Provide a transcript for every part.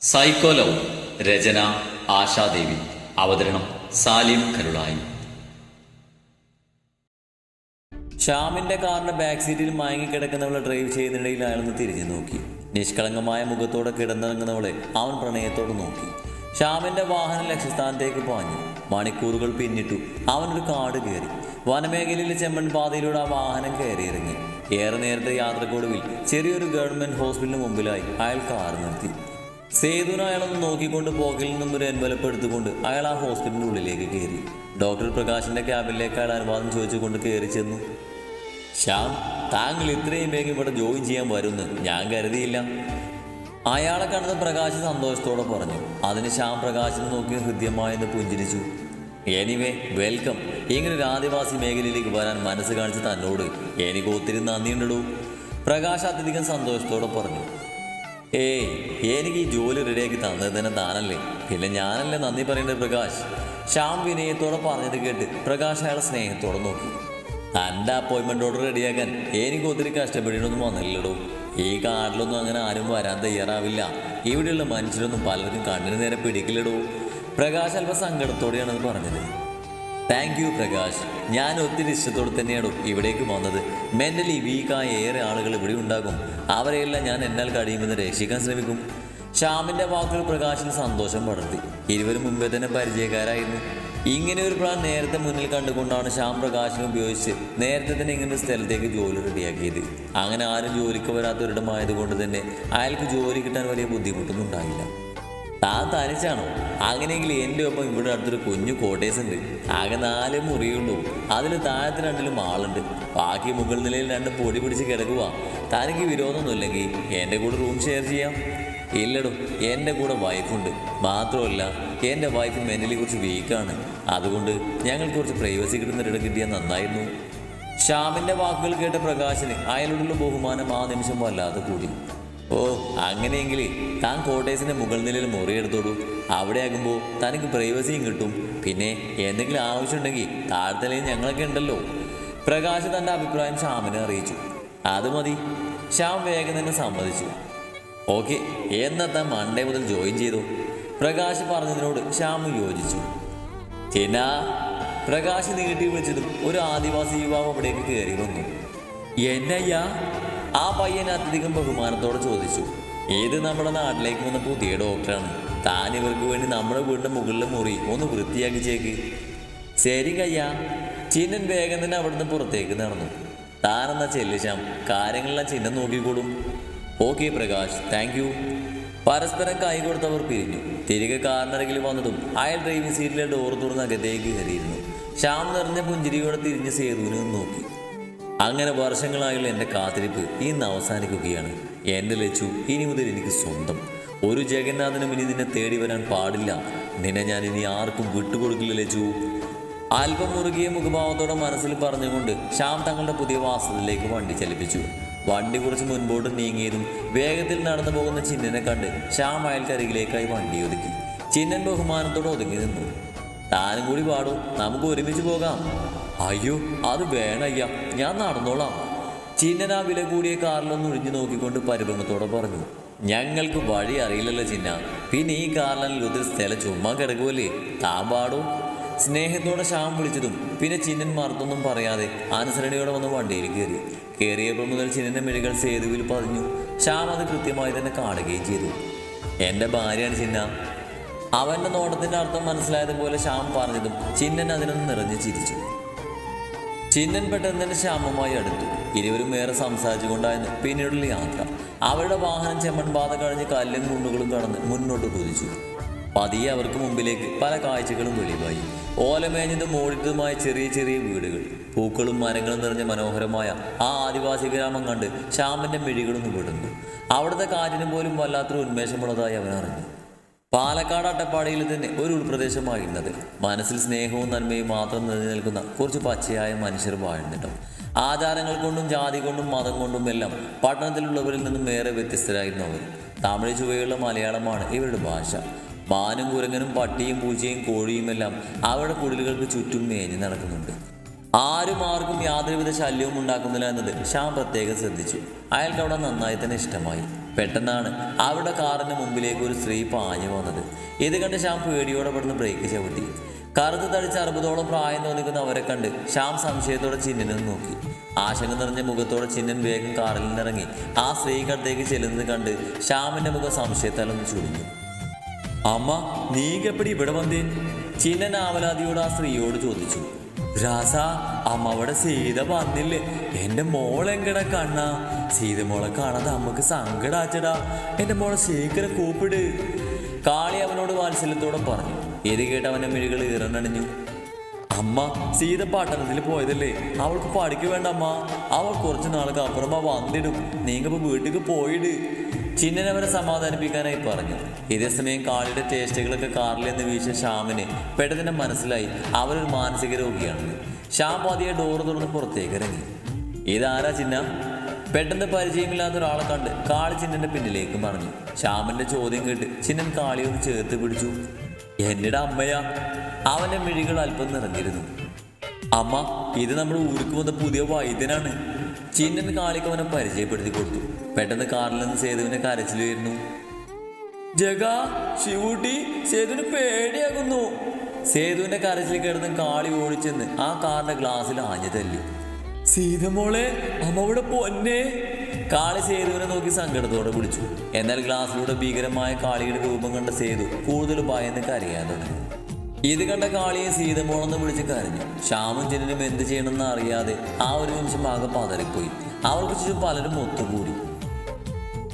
Psycho love രചന ആശാദേവി. അവതരണം സാലിം കരുളായി. ശ്യാമിന്റെ കാറിന്റെ back സീറ്റിൽ മയങ്ങിക്കിടക്കുന്നവളെ ഡ്രൈവ് ചെയ്യുന്നതിനിടയിൽ അയാളൊന്ന് തിരിഞ്ഞു നോക്കി. നിഷ്കളങ്കമായ മുഖത്തോടെ കിടന്നിറങ്ങുന്നവളെ അവൻ പ്രണയത്തോട് നോക്കി. ശ്യാമിന്റെ വാഹനം ലക്ഷ്യസ്ഥാനത്തേക്ക് പാഞ്ഞു. മണിക്കൂറുകൾ പിന്നിട്ടു അവനൊരു കാട് കയറി. വനമേഖലയിലെ ചെമ്മൺ പാതയിലൂടെ ആ വാഹനം കയറിയിറങ്ങി. ഏറെ നേരത്തെ യാത്രക്കൊടുവിൽ ചെറിയൊരു ഗവൺമെന്റ് ഹോസ്പിറ്റലിന് മുമ്പിലായി അയാൾ കാർ നിർത്തി. സേതുവിനെ അയാളൊന്ന് നോക്കിക്കൊണ്ട് പോക്കിൽ നിന്നൊരു എൻവലപ്പ് എടുത്തുകൊണ്ട് അയാൾ ആ ഹോസ്പിറ്റലിന്റെ ഉള്ളിലേക്ക് കയറി. ഡോക്ടർ പ്രകാശിന്റെ ക്യാബിനിലേക്ക് അയാൾ അനുവാദം ചോദിച്ചുകൊണ്ട് കയറി ചെന്നു. ശ്യാം താങ്കൾ ഇത്രയും വേഗം ഇവിടെ ജോയിൻ ചെയ്യാൻ വരുമെന്ന് ഞാൻ കരുതിയില്ല. അയാളെ കണ്ടത് പ്രകാശ് സന്തോഷത്തോടെ പറഞ്ഞു. അതിന് ശ്യാം പ്രകാശിനെ നോക്കി ഹൃദ്യമായെന്ന് പുഞ്ചിരിച്ചു. എനിവേ വെൽക്കം ഇങ്ങനെ ഒരു ആദിവാസി മേഖലയിലേക്ക് വരാൻ മനസ്സ് കാണിച്ച തന്നോട് എനിക്ക് ഒത്തിരി നന്ദിയുണ്ടടൂ. പ്രകാശ് അത്യധികം സന്തോഷത്തോടെ പറഞ്ഞു. ഏയ് എനിക്ക് ഈ ജോലി റെഡിയാക്കി തന്നത് തന്നെ താനല്ലേ? പിന്നെ ഞാനല്ലേ നന്ദി പറയേണ്ടത് പ്രകാശ്? ശ്യാം വിനയത്തോടെ പറഞ്ഞത് കേട്ട് പ്രകാശ് അയാളെ സ്നേഹത്തോടെ നോക്കി. തന്റെ അപ്പോയിൻമെന്റ് ഓർഡർ റെഡിയാക്കാൻ എനിക്ക് ഒത്തിരി കഷ്ടപ്പെടുന്നൊന്നും വന്നില്ലടോ. ഈ കാർഡിലൊന്നും അങ്ങനെ ആരും വരാൻ തയ്യാറാവില്ല. ഇവിടെയുള്ള മനുഷ്യരൊന്നും പലർക്കും കണ്ണിന് നേരെ പിടിക്കില്ലടോ. പ്രകാശ് അല്പ സങ്കടത്തോടെയാണ് പറഞ്ഞത്. താങ്ക് യു പ്രകാശ് ഞാൻ ഒത്തിരി ഇഷ്ടത്തോടെ തന്നെയാണ് ഇവിടേക്ക് പോകുന്നത്. മെന്റലി വീക്കായ ഏറെ ആളുകൾ ഇവിടെ ഉണ്ടാകും. അവരെയെല്ലാം ഞാൻ എന്നാൽ കഴിയുമെന്ന് രക്ഷിക്കാൻ ശ്രമിക്കും. ശ്യാമിന്റെ വാക്കുകൾ പ്രകാശിന് സന്തോഷം പടർത്തി. ഇരുവരും മുമ്പേ തന്നെ പരിചയക്കാരായിരുന്നു. ഇങ്ങനെ ഒരു പ്ലാൻ നേരത്തെ മുന്നിൽ കണ്ടുകൊണ്ടാണ് ശ്യാം പ്രകാശിനെ ഉപയോഗിച്ച് നേരത്തെ തന്നെ ഇങ്ങനെ സ്ഥലത്തേക്ക് ജോലി റെഡിയാക്കിയത്. അങ്ങനെ ആരും ജോലിക്ക് വരാത്തൊരിടമായതുകൊണ്ട് തന്നെ അയാൾക്ക് ജോലി കിട്ടാൻ വലിയ ബുദ്ധിമുട്ടൊന്നും ഉണ്ടായില്ല. താൻ തനിച്ചാണോ? അങ്ങനെയെങ്കിൽ എന്റെ ഒപ്പം ഇവിടെ അടുത്തൊരു കുഞ്ഞു കോട്ടേഴ്സ് ഉണ്ട്. ആകെ നാല് മുറിയുള്ളൂ. അതിൽ താഴത്തെ രണ്ടിലും ആളുണ്ട്. ബാക്കി മുകൾ നിലയിൽ രണ്ട് പൊടി പിടിച്ച് കിടക്കുക തനിക്ക് വിരോധമൊന്നുമില്ലെങ്കിൽ എന്റെ കൂടെ റൂം ഷെയർ ചെയ്യാം. ഇല്ലടോ എന്റെ കൂടെ വൈഫുണ്ട് മാത്രമല്ല എന്റെ വൈഫ് മെന്റലി കുറച്ച് വീക്കാണ് അതുകൊണ്ട് ഞങ്ങൾക്ക് കുറച്ച് പ്രൈവസി കിട്ടുന്നൊരിടം കിട്ടിയാൽ നന്നായിരുന്നു. ശ്യാമിന്റെ വാക്കുകൾ കേട്ട പ്രകാശിന് അയാളോടുള്ള ബഹുമാനം ആ നിമിഷം വല്ലാതെ കൂടി. ഓ അങ്ങനെയെങ്കിൽ താൻ കോട്ടേഴ്സിന്റെ മുകൾ നിലയിൽ മുറിയെടുത്തോളൂ അവിടെ ആകുമ്പോൾ തനിക്ക് പ്രൈവസിയും കിട്ടും. പിന്നെ എന്തെങ്കിലും ആവശ്യമുണ്ടെങ്കിൽ താഴ്ത്തലയിൽ ഞങ്ങളൊക്കെ ഉണ്ടല്ലോ. പ്രകാശ് തന്റെ അഭിപ്രായം ശ്യാമിനെ അറിയിച്ചു. അത് മതി. ശ്യാം വേഗം തന്നെ സമ്മതിച്ചു. ഓക്കെ എന്നാ മൺഡേ മുതൽ ജോയിൻ ചെയ്തു? പ്രകാശ് പറഞ്ഞതിനോട് ശ്യാമു യോജിച്ചു. ചിന്ന പ്രകാശ് നീട്ടി വിളിച്ചതും ഒരു ആദിവാസി യുവാവ് അവിടേക്ക് കയറി വന്നു. എന്നയ്യാ? ആ പയ്യൻ അത്യധികം ബഹുമാനത്തോടെ ചോദിച്ചു ഏത് നമ്മുടെ നാട്ടിലേക്ക് വന്ന പുതിയ ഡോക്ടറാണ്? താൻ ഇവർക്ക് വേണ്ടി നമ്മുടെ വീടിന്റെ മുകളിലെ മുറി ഒന്ന് വൃത്തിയാക്കി ചേക്ക്. ശരി കയ്യാ. ചിന്നൻ വേഗം തന്നെ അവിടുന്ന് പുറത്തേക്ക് നടന്നു. താനെന്നാ ചെല്ലിശാം കാര്യങ്ങളെല്ലാം ചിഹ്നം നോക്കിക്കോളും ഓക്കെ പ്രകാശ് താങ്ക് യു പരസ്പരം കൈ കൊടുത്തവർ പിരിഞ്ഞു. തിരികെ കാറിനരികിൽ വന്നതും അയാൾ ഡ്രൈവിംഗ് സീറ്റിലെ ഡോർ തുറന്ന് അകത്തേക്ക് കയറിയിരുന്നു. ശ്യാം നിറഞ്ഞ പുഞ്ചിരിയോടെ തിരിഞ്ഞ് സേതുവിനെ നോക്കി. അങ്ങനെ വർഷങ്ങളായുള്ള എന്റെ കാത്തിരിപ്പ് ഇന്ന് അവസാനിക്കുകയാണ്. എന്റെ ലച്ചു ഇനി മുതൽ എനിക്ക് സ്വന്തം. ഒരു ജഗന്നാഥനും ഇനി നിന്നെ തേടി വരാൻ പാടില്ല. നിന്നെ ഞാൻ ഇനി ആർക്കും വിട്ടുകൊടുക്കില്ല ലച്ചു. അല്പം മുറുകിയ മുഖഭാവത്തോടെ മനസ്സിൽ പറഞ്ഞുകൊണ്ട് ശ്യാം തങ്ങളുടെ പുതിയ വാസത്തിലേക്ക് വണ്ടി ചലിപ്പിച്ചു. വണ്ടി കുറച്ച് മുൻപോട്ട് നീങ്ങിയതും വേഗത്തിൽ നടന്നു പോകുന്ന ചിന്നനെ കണ്ട് ശ്യാം അയൽക്കരികിലേക്കായി വണ്ടി ഒതുക്കി. ചിന്നൻ ബഹുമാനത്തോടെ ഒതുങ്ങി നിന്നു. താനും കൂടി പാടൂ. നമുക്ക് ഒരുമിച്ച് പോകാം. അയ്യോ അത് വേണയ്യ. ഞാൻ നടന്നോളാം. ചിന്നൻ ആ വില കൂടിയ കാറിലൊന്ന് ഒഴിഞ്ഞു നോക്കിക്കൊണ്ട് പരിഭ്രമത്തോടെ പറഞ്ഞു. ഞങ്ങൾക്ക് വഴി അറിയില്ലല്ലോ ചിന്ന. പിന്നെ ഈ കാറിലല്ല ഒത്തിരി സ്ഥലം ചുമ്മാ കിടക്കുമല്ലേ താൻ സ്നേഹത്തോടെ ശ്യാം വിളിച്ചതും പിന്നെ ചിന്നൻ മറുത്തൊന്നും പറയാതെ അനുസരണയോടെ വന്ന് വണ്ടിയിൽ കയറി. കയറിയപ്പോൾ മുതൽ ചിന്നന്റെ മിഴികൾ സേതുവിൽ പതിഞ്ഞു. ശ്യാം അത് കൃത്യമായി തന്നെ കാണുകയും ചെയ്തു. എന്റെ ഭാര്യയാണ് ചിന്ന. അവന്റെ നോട്ടത്തിന്റെ അർത്ഥം മനസ്സിലായതുപോലെ ശ്യാം പറഞ്ഞതും ചിന്നൻ അതിനൊന്ന് നിറഞ്ഞു ചിരിച്ചു. ചിന്നൻ പെട്ടെന്ന് ശ്യാമമായി അടുത്തു. ഇരുവരും ഏറെ സംസാരിച്ചുകൊണ്ടായിരുന്നു പിന്നീടുള്ള യാത്ര. അവരുടെ വാഹനം ചെമ്മൺ പാത കഴിഞ്ഞ് കല്ലും കുണ്ടുകളും കടന്ന് മുന്നോട്ട് കുതിച്ചു. പതിയെ അവർക്ക് മുമ്പിലേക്ക് പല കാഴ്ചകളും വെളിവായി. ഓലമേഞ്ഞതും ഓടിട്ടതുമായ ചെറിയ ചെറിയ വീടുകൾ. പൂക്കളും മരങ്ങളും നിറഞ്ഞ മനോഹരമായ ആ ആദിവാസി ഗ്രാമം കണ്ട് ശ്യാമന്റെ മിഴികളൊന്നും വിടുന്നു അവിടുത്തെ കാറ്റിന് പോലും വല്ലാത്തൊരു ഉന്മേഷമുള്ളതായി അവൻ അറിഞ്ഞു പാലക്കാട് അട്ടപ്പാടിയിൽ തന്നെ ഒരു ഉൾപ്രദേശമായിരുന്നത്. മനസ്സിൽ സ്നേഹവും നന്മയും മാത്രം നിലനിൽക്കുന്ന നിൽക്കുന്ന കുറച്ച് പച്ചയായ മനുഷ്യർ വാഴുന്നുണ്ട് ആചാരങ്ങൾ കൊണ്ടും ജാതി കൊണ്ടും മതം കൊണ്ടും എല്ലാം പട്ടണത്തിലുള്ളവരിൽ നിന്നും ഏറെ വ്യത്യസ്തരായിരുന്നു അവർ. തമിഴ് ചുവയുള്ള മലയാളമാണ് ഇവരുടെ ഭാഷ. മാനും കുരങ്ങനും പട്ടിയും പൂച്ചയും കോഴിയും എല്ലാം അവരുടെ കുടിലുകൾക്ക് ചുറ്റും മേഞ്ഞു നടക്കുന്നുണ്ട്. ആരും ആർക്കും യാതൊരുവിധ ശല്യവും ഉണ്ടാക്കുന്നില്ല എന്നത് ശ്യാം പ്രത്യേകം ശ്രദ്ധിച്ചു. അയാൾക്ക് അവിടെ നന്നായി തന്നെ ഇഷ്ടമായി. പെട്ടെന്നാണ് അവരുടെ കാറിന് മുമ്പിലേക്ക് ഒരു സ്ത്രീ പാഞ്ഞു വന്നത് ഇത് കണ്ട് ശ്യാം പേടിയോടെ പെടുന്ന ബ്രേക്ക് ചവിട്ടി. കറുത്ത് തടിച്ച് അറുപതോളം പ്രായം തോന്നിക്കുന്ന അവരെ കണ്ട് ശ്യാം സംശയത്തോടെ ചിന്നനെ നോക്കി. ആശങ്ക നിറഞ്ഞ മുഖത്തോടെ ചിന്നൻ വേഗം കാറിൽ നിന്നിറങ്ങി. ആ സ്ത്രീക്കടുത്തേക്ക് ചെല്ലുന്നത് കണ്ട് ശ്യാമിന്റെ മുഖം സംശയത്താലൊന്ന് ചുളിഞ്ഞു. അമ്മ നീക്കെപ്പടി ഇവിടെ വന്നേ? ചിന്നൻ ആവലാതിയോട് ആ സ്ത്രീയോട് ചോദിച്ചു. രാസ അമ്മവിടെ സീത വന്നില്ലേ? എന്റെ മോളെങ്കട കണ്ണ? സീത മോളെ കാണാതെ അമ്മയ്ക്ക് സങ്കടാച്ചടാ. എന്റെ മോളെ ശീക്കര കൂപ്പിട്. കാളി അവനോട് വാത്സല്യത്തോടെ പറഞ്ഞു. ഇത് കേട്ട് അവന്റെ മിഴികൾ ഇറന്നണിഞ്ഞു അമ്മ സീത പട്ടണത്തിൽ പോയതല്ലേ? അവൾക്ക് പഠിക്കുവേണ്ട അമ്മ. അവൾ കുറച്ചു നാൾക്ക് അപ്പുറമ്മ വന്നിടും. നീങ്ങപ്പോ വീട്ടിലേക്ക് പോയിട്. ചിന്നൻ അവരെ സമാധാനിപ്പിക്കാനായി പറഞ്ഞു. ഇതേസമയം കാളിയുടെ ടേസ്റ്റുകളൊക്കെ കാറിൽ എന്ന് വീശിയ ശ്യാമിന് പെട്ടെന്ന് മനസ്സിലായി അവരൊരു മാനസിക രോഗിയാണെന്ന് ശ്യാം പതിയെ ഡോറ് തുറന്ന് പുറത്തേക്ക് ഇറങ്ങി. ഇതാരാ ചിന്ന? പെട്ടെന്ന് പരിചയമില്ലാത്ത ഒരാളെ കണ്ട് കാളി ചിന്നന്റെ പിന്നിലേക്ക് പറഞ്ഞു ശ്യാമിന്റെ ചോദ്യം കേട്ട് ചിന്നൻ കാളിയൊന്ന് ചേർത്ത് പിടിച്ചു. എന്നിടെ അമ്മയാ. അവന്റെ മിഴികൾ അല്പം നിറഞ്ഞിരുന്നു. അമ്മ ഇത് നമ്മുടെ ഊർക്ക് വന്ന പുതിയ വൈദ്യനാണ്. ചിന്നൻ കാളിക്ക് അവനെ പരിചയപ്പെടുത്തി കൊടുത്തു. പെട്ടെന്ന് കാറിൽ നിന്ന് സേതുവിനെ കരച്ചിൽ വരുന്നു. ജഗ ശിവൂട്ടി സേതുവിന് പേടിയാകുന്നു. സേതുവിന്റെ കരച്ചിൽ കിടന്ന് കാളി ഓടിച്ചെന്ന് ആ കാറിന്റെ ഗ്ലാസ്സിൽ ആഞ്ഞു തല്ലി. സീതമോളെ അമ്മവിടെ പൊന്നെ. കാളി സേതുവിനെ നോക്കി സങ്കടത്തോടെ വിളിച്ചു. എന്നാൽ ഗ്ലാസ്സിലൂടെ ഭീകരമായ കാളിയുടെ രൂപം കണ്ട സേതു കൂടുതൽ ഭയന്ന് കരയാൻ തുടങ്ങി. ഇത് കണ്ട കാളിയെ സീതമോളെന്ന് വിളിച്ച് കരഞ്ഞു. ശ്യാമും ജനനും എന്ത് ചെയ്യണമെന്ന് അറിയാതെ ആ ഒരു നിമിഷം ആകെ പതറിപ്പോയി. അവർക്ക് ചുറ്റും പലരും ഒത്തുകൂടി.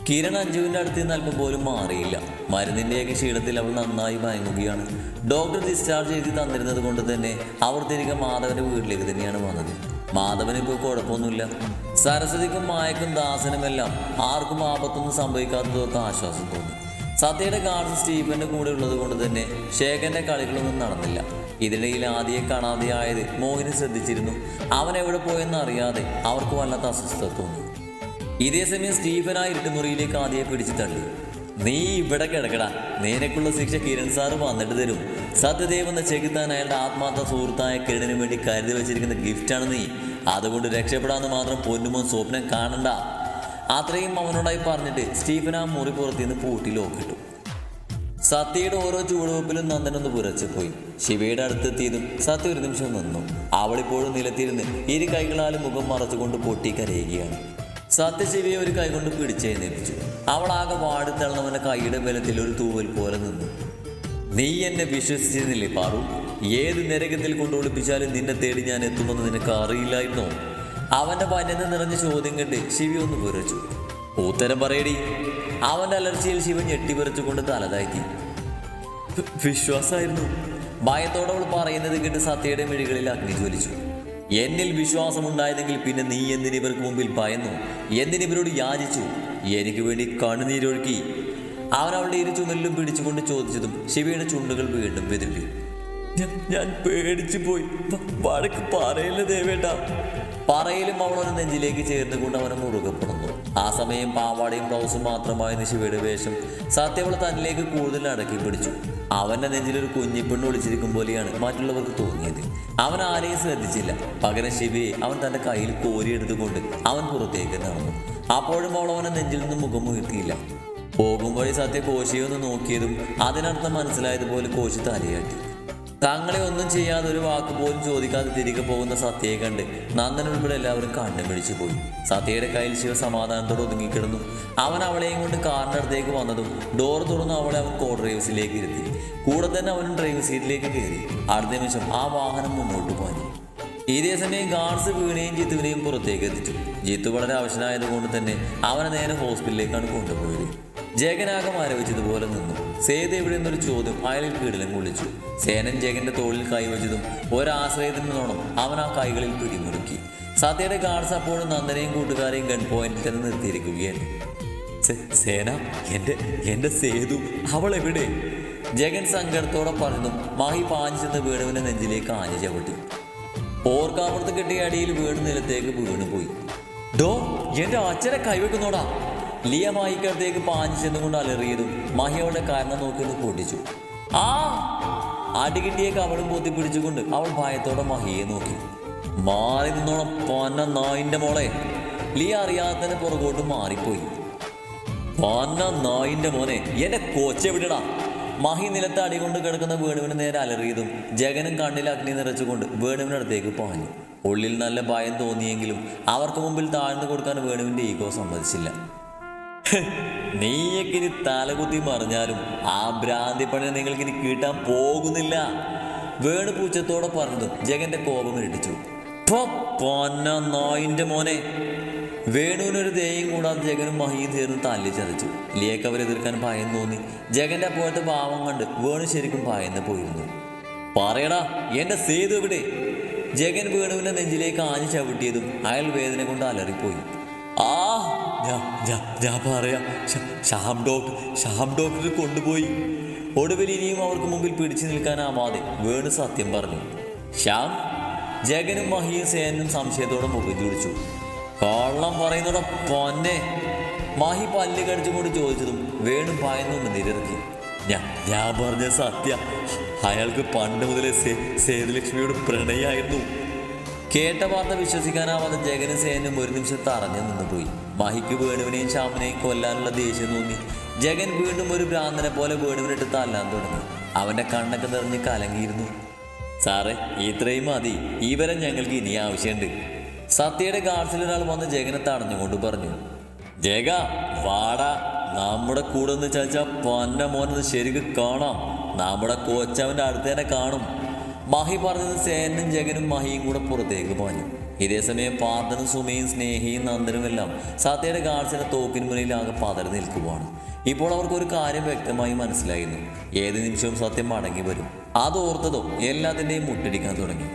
കിരൺ അഞ്ജുവിന്റെ അടുത്ത് നിന്ന് അല്പം പോലും മാറിയില്ല. മരുന്നിന്റെയൊക്കെ ക്ഷീണത്തിൽ അവൾ നന്നായി മയങ്ങുകയാണ്. ഡോക്ടർ ഡിസ്ചാർജ് ചെയ്ത് തന്നിരുന്നത് കൊണ്ട് തന്നെ അവർ തിരികെ മാധവന്റെ വീട്ടിലേക്ക് തന്നെയാണ് വന്നത്. മാധവന് ഇപ്പോൾ കുഴപ്പമൊന്നുമില്ല. സരസ്വതിക്കും മായക്കും ദാസനുമെല്ലാം ആർക്കും ആപത്തൊന്നും സംഭവിക്കാത്തതൊക്കെ ആശ്വാസം തോന്നി. സത്യയുടെ ഗാർഡൻ സ്റ്റീഫന്റെ കൂടെ ഉള്ളത് കൊണ്ട് തന്നെ ശേഖരന്റെ കളികളൊന്നും നടന്നില്ല. ഇതിനിടയിൽ ആദ്യെ കാണാതെയായത് മോഹിനി ശ്രദ്ധിച്ചിരുന്നു. അവൻ എവിടെ പോയെന്ന് അറിയാതെ അവർക്ക് വല്ലാത്ത അസ്വസ്ഥത തോന്നി. ഇതേ സമയം സ്റ്റീഫൻ ആ ഇരുട്ടുമുറിയിലേക്ക് ആദ്യം പിടിച്ചു തള്ളി. നീ ഇവിടെ കിടക്കടാ. നിനക്കുള്ള ശിക്ഷ കിരൺ സാറ് വന്നിട്ട് തരും. സത്യദേവ് എന്ന ചെകുത്താൻ അയാളുടെ ആത്മാർത്ഥ സുഹൃത്തായ കിരണിന് വേണ്ടി കരുതി വെച്ചിരിക്കുന്ന ഗിഫ്റ്റാണ് നീ. അതുകൊണ്ട് രക്ഷപ്പെടാമെന്ന് മാത്രം പൊന്നുമോൻ സ്വപ്നം കാണണ്ട. അത്രയും അവനോടായി പറഞ്ഞിട്ട് സ്റ്റീഫൻ ആ മുറി പുറത്തുനിന്ന് പൂട്ടി ലോക്കിട്ടു സത്യയുടെ ഓരോ ചുവടുവെപ്പിലും നന്ദനൊന്ന് പുരച്ചു പോയി. ശിവയുടെ അടുത്തെത്തിയതും സത്യ ഒരു നിമിഷം നിന്നു. അവളിപ്പോഴും നിലത്തിരുന്ന് ഇരു കൈകളാലും മുഖം മറച്ചുകൊണ്ട് പൊട്ടി കരയുകയാണ്. സത്യ ശിവയെ ഒരു കൈകൊണ്ട് പിടിച്ചെഴുന്നേൽപ്പിച്ചു അവൾ ആകെ വാടിത്തളർന്നവന്റെ കൈയുടെ ബലത്തിൽ ഒരു തൂവൽ പോലെ നിന്നു. നീ എന്നെ വിശ്വസിച്ചിരുന്നില്ലേ പാറു? ഏത് നരകത്തിൽ കൊണ്ടു ഒളിപ്പിച്ചാലും നിന്നെ തേടി ഞാൻ എത്തുമെന്ന് നിനക്ക് അറിയില്ലായിരുന്നോ? അവന്റെ പഞ്ഞന്ന് നിറഞ്ഞ ചോദ്യം കണ്ട് ശിവി ഒന്ന് വിറച്ചു. ഉത്തരം പറയടി. അവന്റെ അലർച്ചയിൽ ശിവൻ ഞെട്ടിപറിച്ചുകൊണ്ട് തല താഴ്ത്തി വി- വിശ്വാസമായിരുന്നു ഭയത്തോടെ അവൾ പറയുന്നത് കേട്ട് സത്യയുടെ മിഴികളിൽ അഗ്നി ജ്വലിച്ചു. എന്നിൽ വിശ്വാസമുണ്ടായതെങ്കിൽ പിന്നെ നീ എന്തിന് ഇവർക്ക് മുമ്പിൽ ഭയന്നു? എന്തിന് ഇവരോട് യാചിച്ചു? എനിക്ക് വേണ്ടി കണ്ണുനീരൊഴുക്കി. അവൻ അവളുടെ ഇരു ചുമലിലും പിടിച്ചുകൊണ്ട് ചോദിച്ചതും ശിവയുടെ ചുണ്ടുകൾ വീണ്ടും വെതിർപ്പി "ഞാൻ- പേടിച്ചു പോയി. വഴക്ക് പറയില്ല ദേവേട്ട. പറയിലും അവളൊരു നെഞ്ചിലേക്ക് ചേർന്ന് കൊണ്ട് അവനെ മുറുകപ്പെടുന്നു ആ സമയം പാവാടയും ബ്ലൗസും മാത്രമായ ശിവയുടെ വേഷം സത്യവൾ തന്നിലേക്ക് കൂടുതൽ അടക്കി പിടിച്ചു. അവന്റെ നെഞ്ചിൽ ഒരു കുഞ്ഞിപ്പെണ്ണ് ഒളിച്ചിരിക്കും പോലെയാണ് മറ്റുള്ളവർക്ക് തോന്നിയത്. അവൻ ആരെയും ശ്രദ്ധിച്ചില്ല. പകരം ശിവയെ അവൻ തന്റെ കയ്യിൽ കോരിയെടുത്തുകൊണ്ട് അവൻ പുറത്തേക്ക് നടന്നു. അപ്പോഴും അവൾ അവനെ നെഞ്ചിൽ നിന്ന് മുഖം ഉയർത്തിയില്ല. പോകും വഴി സത്യ കോശിയെ ഒന്ന് നോക്കിയതും അതിനർത്ഥം മനസ്സിലായതുപോലെ കോശി തലയാട്ടി. തങ്ങളെ ഒന്നും ചെയ്യാതെ ഒരു വാക്ക് പോലും ചോദിക്കാതെ തിരികെ പോകുന്ന സത്യയെ കണ്ട് നന്ദൻ ഉൾപ്പെടെ എല്ലാവരും കണ്ണും പിടിച്ചു പോയി. സത്യയുടെ കയ്യിൽ ശിവ സമാധാനത്തോടെ ഒതുങ്ങിക്കിടന്നു അവൻ അവളെയും കൊണ്ട് കാറിനടുത്തേക്ക് വന്നതും ഡോർ തുറന്നു അവളെ അവൻ കോ ഡ്രൈവ് സീറ്റിലേക്ക് ഇരുത്തി. കൂടെ തന്നെ അവനും ഡ്രൈവ് സീറ്റിലേക്ക് കയറി. അടുത്ത നിമിഷം ആ വാഹനം മുന്നോട്ട് പോയി ഇതേ സമയം ഗാർഡ്സ് വീണയും ജിത്തുവിനെയും പുറത്തേക്ക് എത്തിച്ചു. ജിത്തു വളരെ അവശനായതുകൊണ്ട് തന്നെ അവനെ നേരെ ഹോസ്പിറ്റലിലേക്കാണ് കൊണ്ടുപോയത്. ജഗനാകെ മരവിച്ചതുപോലെ നിന്നു. സേത് എവിടെ നിന്നൊരു ചോദ്യം അയാളിൽ കീടലും കൊള്ളിച്ചു. സേനൻ ജഗന്റെ തോളിൽ കൈവച്ചതും ഒരാശ്രയത്തിനോണം അവൻ ആ കൈകളിൽ പിടിമുറുക്കി. സത്യയുടെ ഗാർഡ്സ് അപ്പോഴും നന്ദനെയും കൂട്ടുകാരെയും ഗൺ പോയിന്റിൽ തന്നെ നിർത്തിയിരിക്കുകയാണ്. സേന എന്റെ എന്റെ സേതു അവൾ എവിടെ? ജഗൻ സങ്കടത്തോടെ പറഞ്ഞതും മാഹി പാഞ്ഞു ചെന്ന് വേണുവിന്റെ നെഞ്ചിലേക്ക് ആഞ്ഞു ചവിട്ടി. ഓർക്കാപ്പുറത്ത് കെട്ടിയ അടിയിൽ വീണ് നിലത്തേക്ക് വീണുപോയി. ഡോ എന്റെ അച്ഛനെ കൈവെക്കുന്നോടാ? ലിയ മായിക്കടുത്തേക്ക് പാഞ്ഞു ചെന്നുകൊണ്ട് അലറിയതും മഹി അവളുടെ കാരണം നോക്കി ഒന്ന് പൊട്ടിച്ചു. ആ അടികിട്ടിയേക്ക് അവളും കവളും പൊത്തി പിടിച്ചുകൊണ്ട് അവൾ ഭയത്തോടെ മഹിയെ നോക്കി. മാറി നിന്നോണം പന്ന നായിന്റെ മോളെ. ലിയ അറിയാത്തതിന് പുറകോട്ട് മാറിപ്പോയി. പന്ന നായിന്റെ മോനെ എന്റെ കൊച്ചെ വിടടാ. മഹി നിലത്ത് അടികൊണ്ട് കിടക്കുന്ന വേണുവിന് നേരെ അലറിയതും ജഗനും കണ്ണിൽ അഗ്നി നിറച്ചുകൊണ്ട് വേണുവിനടുത്തേക്ക് പാഞ്ഞു. ഉള്ളിൽ നല്ല ഭയം തോന്നിയെങ്കിലും അവർക്ക് മുമ്പിൽ താഴ്ന്നു കൊടുക്കാൻ വേണുവിന്റെ ഈഗോ സമ്മതിച്ചില്ല. നീയൊക്കെ ഇനി തലകുത്തി മറിഞ്ഞാലും ആ ഭ്രാന്തി പണി നിങ്ങൾക്ക് ഇനി കിട്ടാൻ പോകുന്നില്ല. വേണു പൂച്ചത്തോടെ പറഞ്ഞു ജഗന്റെ കോപം ഇരട്ടിച്ചു. നോയിന്റെ മോനെ. വേണുവിനൊരു ദേയും കൂടാതെ ജഗനും മഹിയും തീർന്ന് തല്ലി ചതച്ചു. ലിയക്ക് അവരെ എതിർക്കാൻ ഭയം തോന്നി. ജഗന്റെ അപ്പോഴത്തെ ഭാവം കണ്ട് വേണു ശരിക്കും ഭയന്ന് പോയിരുന്നു. പറയടാ എന്റെ സേതു എവിടെ? ജഗൻ വേണുവിന്റെ നെഞ്ചിലേക്ക് ആഞ്ഞു ചവിട്ടിയതും അയാൾ വേദന കൊണ്ട് അലറിപ്പോയി. ആ ഞാൻ പറയാം. ഷാം ഡോക്ടർ ഷാം ഡോക്ടർ കൊണ്ടുപോയി. ഒടുവിൽ ഇനിയും അവർക്ക് മുമ്പിൽ പിടിച്ചു നിൽക്കാനാവാതെ വേണു സത്യം പറഞ്ഞു. ശ്യാം ജഗനും മഹിയും സേനും സംശയത്തോടെ മുഖം ചുടിച്ചു കള്ളം പറയുന്നത് പൊന്നെ. മഹി പല്ല് കടിച്ചുകൊണ്ട് ചോദിച്ചതും വേണു പായുന്നൊന്ന് നിരത്തി ഞാൻ ഞാൻ പറഞ്ഞ സത്യ. അയാൾക്ക് പണ്ട് മുതലേ സേ സേതുലക്ഷ്മിയോട് പ്രണയായിരുന്നു. കേട്ട വാർത്ത വിശ്വസിക്കാനാവാതെ ജഗനും സേനും ഒരു നിമിഷം തറഞ്ഞു നിന്നുപോയി. മഹിക്ക് വേണുവിനെയും ശ്യാമിനെയും കൊല്ലാനുള്ള ദേഷ്യം തോന്നി. ജഗൻ വീണ്ടും ഒരു ഭ്രാന്തനെ പോലെ വേണുവിനിട്ട് തല്ലാൻ തുടങ്ങി. അവന്റെ കണ്ണൊക്കെ നിറഞ്ഞ് കലങ്ങിയിരുന്നു. സാറേ ഇത്രയും മതി. ഈ വരെ ഞങ്ങൾക്ക് ഇനി ആവശ്യമുണ്ട്. സത്യയുടെ ഗാർഡ്സിൽ ഒരാൾ വന്ന് ജഗനെ തടഞ്ഞുകൊണ്ട് പറഞ്ഞു ജഗ വാടാ. നമ്മുടെ കൂടെ എന്ന് ചാച്ചാ പൊന്ന മോനത് ശരിക്കും കാണാം. നമ്മുടെ കോച്ചവന്റെ അടുത്ത് തന്നെ കാണും. മഹി പറഞ്ഞത് സേനും ജഗനും മഹിയും കൂടെ പുറത്തേക്ക് പാഞ്ഞു. ഇതേസമയം പാർത്ഥനും സുമയും സ്നേഹിയും നന്ദനും എല്ലാം സത്യയുടെ ഗാർഡ്സിന്റെ തോക്കിന് മുന്നിൽ ആകെ പതറി നിൽക്കുവാണ്. ഇപ്പോൾ അവർക്ക് ഒരു കാര്യം വ്യക്തമായി മനസ്സിലായിരുന്നു ഏത് നിമിഷവും സത്യം മടങ്ങി വരും. അതോർത്തതും എല്ലാത്തിന്റെയും മുട്ടടിക്കാൻ തുടങ്ങി.